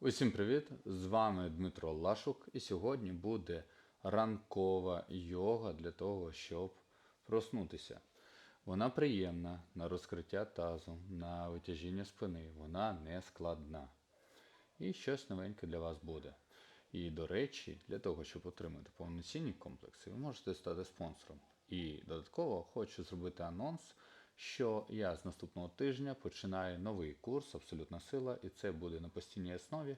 Усім привіт! З вами Дмитро Лашук, і сьогодні буде ранкова йога для того, щоб проснутися. Вона приємна на розкриття тазу, на витяжіння спини, вона не складна. І щось новеньке для вас буде. І, до речі, для того, щоб отримати повноцінні комплекси, ви можете стати спонсором. І додатково хочу зробити анонс, що я з наступного тижня починаю новий курс Абсолютна сила, і це буде на постійній основі.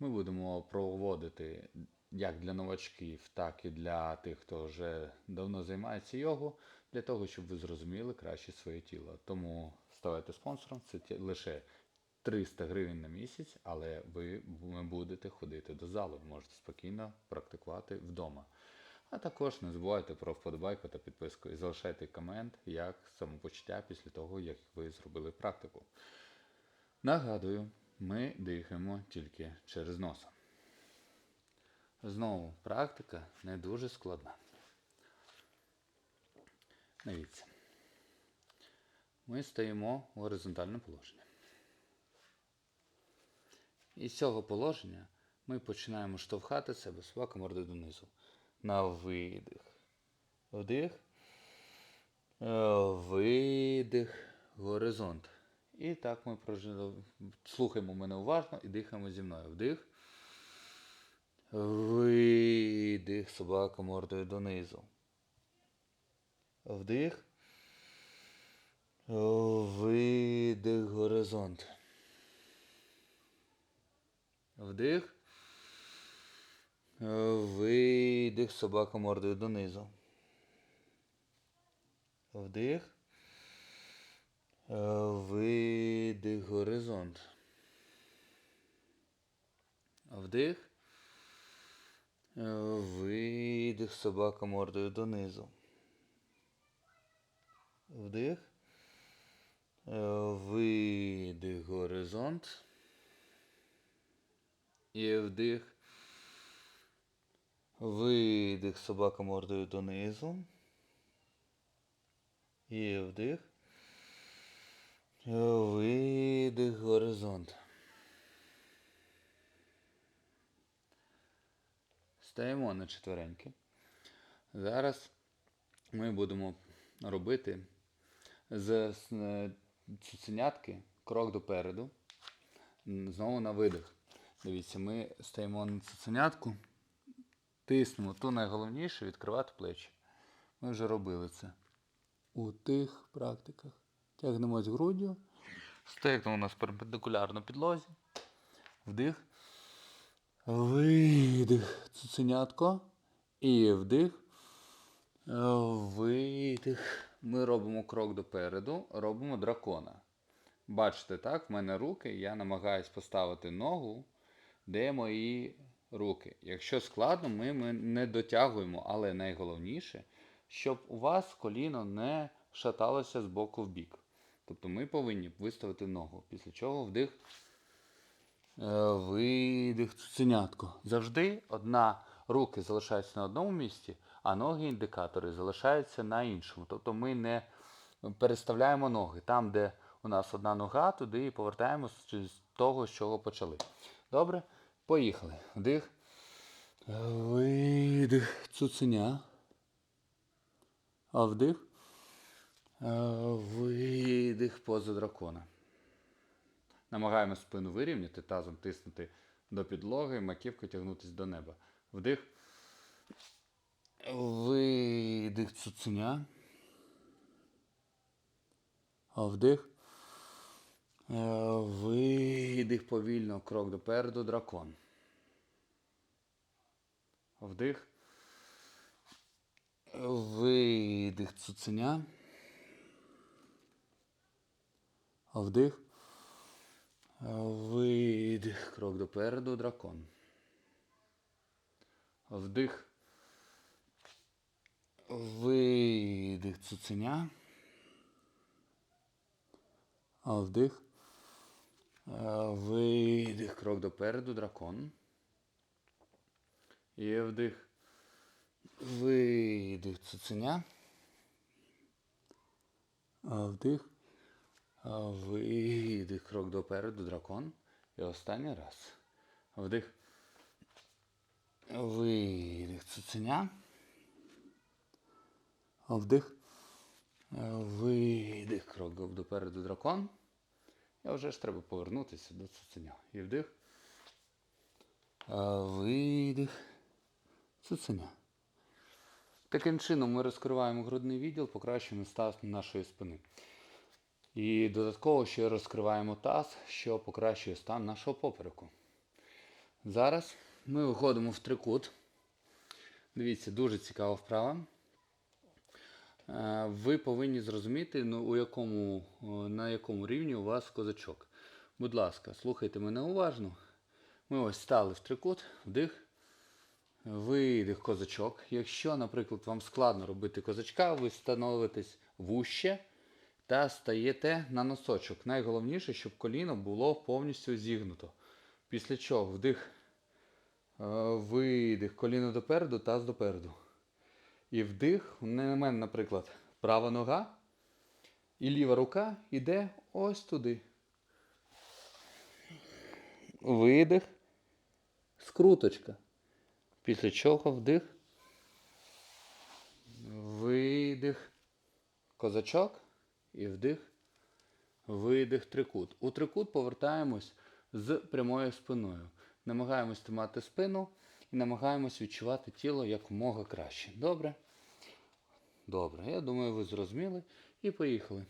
Ми будемо проводити як для новачків, так і для тих, хто вже давно займається йогу, для того, щоб ви зрозуміли краще своє тіло. Тому ставайте спонсором, це лише 300 гривень на місяць, але ви будете ходити до залу, можете спокійно практикувати вдома. А також не забувайте про вподобайку та підписку і залишайте комент, як самопочуття після того, як ви зробили практику. Нагадую, ми дихаємо тільки через носа. Знову практика не дуже складна. Дивіться. Ми стоїмо в горизонтальне положення. І з цього положення ми починаємо штовхати себе собака мордою донизу. На видих. Вдих. Е, Видих. Горизонт. І так ми прожили. Слухаємо мене уважно і дихаємо зі мною. Вдих. Видих. Собака мордою донизу. Вдих. Видих. Горизонт. Вдих. Видих. Собака мордою донизу. Вдих. Видих. Горизонт. Вдих. Видих. Собака мордою донизу. Вдих. Видих. Горизонт. І вдих. Видих. Собака мордою донизу. І вдих. Видих. Горизонт. Стаємо на четвереньки. Зараз ми будемо робити з цуценятки крок допереду. Знову на видих. Дивіться, ми стаємо на цуценятку, тиснемо. То найголовніше відкривати плечі. Ми вже робили це у тих практиках. Тягнемось груддю. Стегнемо у нас перпендикулярно підлозі. Вдих. Видих. Цуценятко. І вдих. Видих. Ми робимо крок допереду, робимо дракона. Бачите, так, в мене руки, я намагаюсь поставити ногу, де мої руки. Якщо складно, ми, ми не дотягуємо, але найголовніше, щоб у вас коліно не шаталося з боку в бік. Тобто ми повинні виставити ногу. Після чого вдих. Е, Видих цуценятко. Завжди одна руки залишаються на одному місці, а ноги індикатори залишаються на іншому. Тобто ми не переставляємо ноги. Там, де у нас одна нога, туди і повертаємося з того, з чого почали. Добре? Поїхали. Вдих. Видих цуценя. А вдих. Видих поза дракона. Намагаємося спину вирівняти, тазом тиснути до підлоги, маківкою тягнутися до неба. Вдих. Видих цуценя. А вдих. Е, Видих повільно, крок допереду, дракон. Вдих. Видих цуценя. Вдих. Видих. Крок допереду, дракон. Вдих. Видих цуценя. Вдих. Видих. Крок допереду, дракон. І вдих. Видих цуценя. Вдих. Видих крок допереду, дракон. І останній раз. Вдих. Видих. Цуценя. Вдих. Видих. Крок допереду дракон. І вже ж треба повернутися до цуценя. І вдих. Видих. Цуценя. Таким чином ми розкриваємо грудний відділ, покращуємо стан нашої спини. І додатково ще розкриваємо таз, що покращує стан нашого попереку. Зараз ми виходимо в трикут. Дивіться, дуже цікава вправа. Е, Ви повинні зрозуміти, ну, у якому, е, на якому рівні у вас козачок. Будь ласка, слухайте мене уважно. Ми ось стали в трикут, вдих, видих козачок. Якщо, наприклад, вам складно робити козачка, ви становитесь вуще та стаєте на носочок. Найголовніше, щоб коліно було повністю зігнуто. Після чого вдих, е, видих, коліно допереду, таз допереду. І вдих, у мене, наприклад, права нога і ліва рука йде ось туди. Видих, скруточка. Після чого вдих, видих, козачок і вдих, видих, трикут. У трикут повертаємось з прямою спиною. Намагаємось тримати спину і намагаємось відчувати тіло якомога краще. Добре? Добре, я думаю, ви зрозуміли. І поїхали.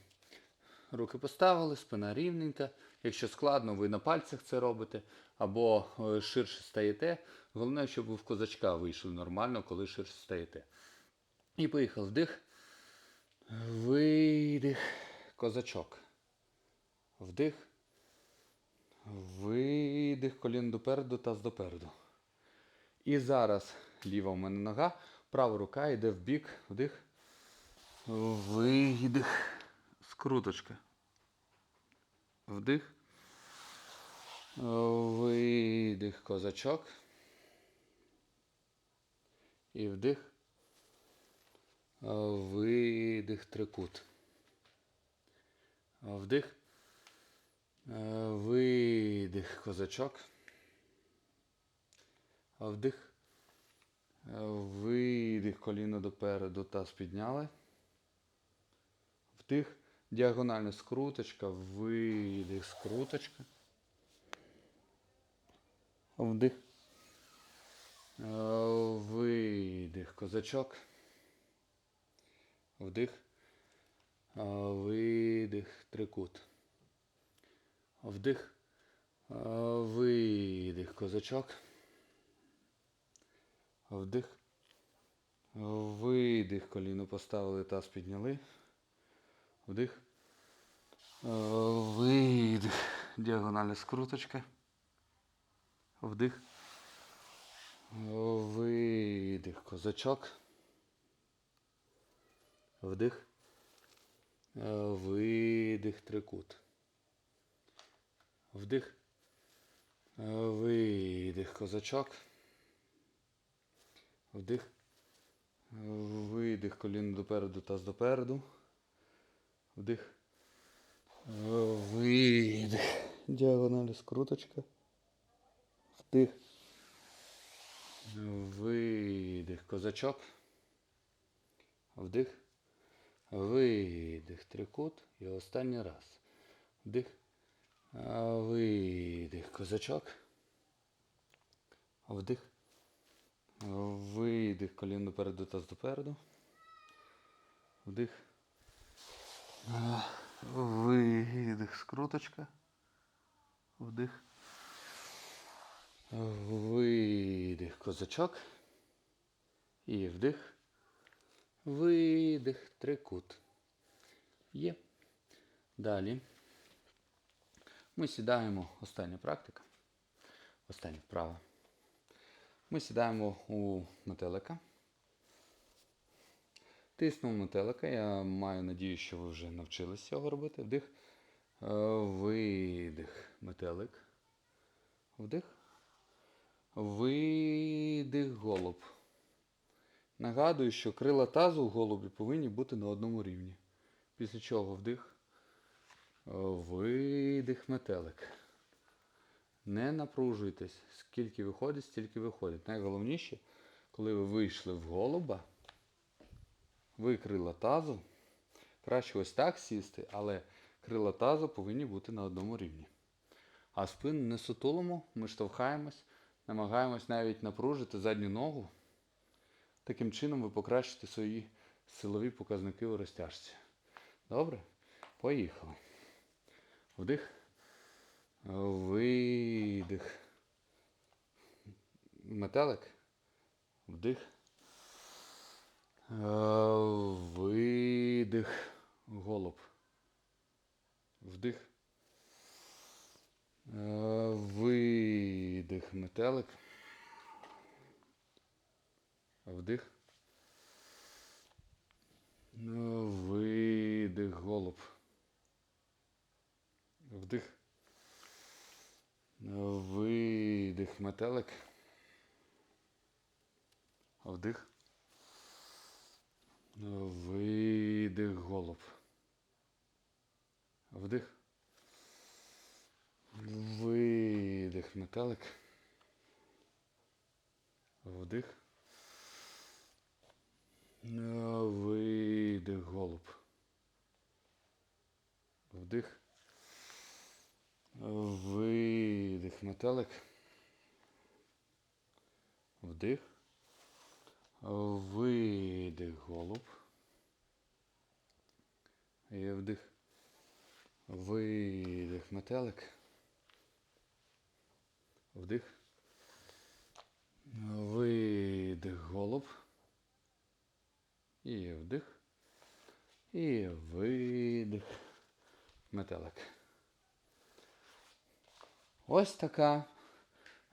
Руки поставили, спина рівненька. Якщо складно, ви на пальцях це робите, або е, ширше стаєте. Головне, щоб ви в козачка вийшли нормально, коли ширше стаєте. І поїхали. Вдих. Видих. Козачок. Вдих. Видих. Коліно допереду, таз допереду. І зараз ліва у мене нога, права рука йде в бік. Вдих. Видих. Скруточка. Вдих. Видих козачок. І вдих. Видих трикут. Вдих. Видих козачок. Вдих. Видих коліно допереду, таз підняли. Вдих. Діагональна скруточка, видих, скруточка. Вдих. Е, Видих, козачок. Вдих. Е, Видих, трикут. Вдих. Е, Видих, козачок. Вдих. Видих, коліно поставили, таз підняли. Вдих. Видих. Діагональна скруточка. Вдих. Видих. Козачок. Вдих. Видих. Трикут. Вдих. Видих. Козачок. Вдих. Видих. Коліно допереду, таз допереду. Вдих. Видих. Діагональна скруточка. Вдих. Видих. Козачок. Вдих. Видих. Трикут. І останній раз. Вдих. Видих. Козачок. Вдих. Видих. Коліно допереду, таз допереду. Вдих. Видих, скруточка. Вдих. Видих, козачок. І вдих. Видих, трикут. Є. Далі. Ми сідаємо, остання практика. Остання вправа. Ми сідаємо у метелика. Тиснув метелика. Я маю надію, що ви вже навчились цього робити. Вдих. Е, Видих. Метелик. Вдих. Видих голуб. Нагадую, що крила тазу в голубі повинні бути на одному рівні. Після чого вдих. Е, Видих метелик. Не напружуйтесь. Скільки виходить, стільки виходить. Найголовніше, коли ви вийшли в голуба, ви крила тазу. Краще ось так сісти, але крила тазу повинні бути на одному рівні. А спину не сутулимо, ми штовхаємось, намагаємось навіть напружити задню ногу. Таким чином ви покращите свої силові показники у розтяжці. Добре? Поїхали. Вдих. Видих. Метелик. Вдих. Е, Видих. Голуб. Вдих. Е, Видих. Метелик. Вдих. Е, Видих. Голуб. Вдих. Е, Видих. Метелик. Вдих. Видих. Голуб. Вдих. Видих. Метелик. Вдих. Видих. Голуб. Вдих. Видих. Метелик. Вдих. Видих. Голуб. І вдих. Видих. Метелик. Вдих. Видих. Голуб. І вдих. І видих. Метелик. Ось така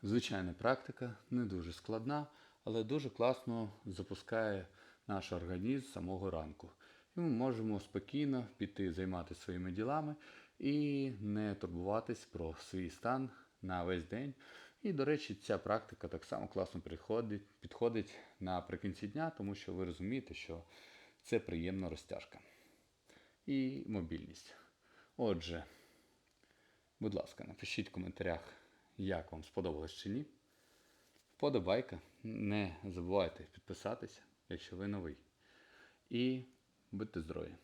звичайна практика, не дуже складна, але дуже класно запускає наш організм з самого ранку. І ми можемо спокійно піти займатися своїми ділами і не турбуватись про свій стан на весь день. І, до речі, ця практика так само класно підходить, наприкінці дня, тому що ви розумієте, що це приємна розтяжка і мобільність. Отже, будь ласка, напишіть в коментарях, як вам сподобалось чи ні. Вподобайка. Не забувайте підписатися, якщо ви новий. І будьте здорові!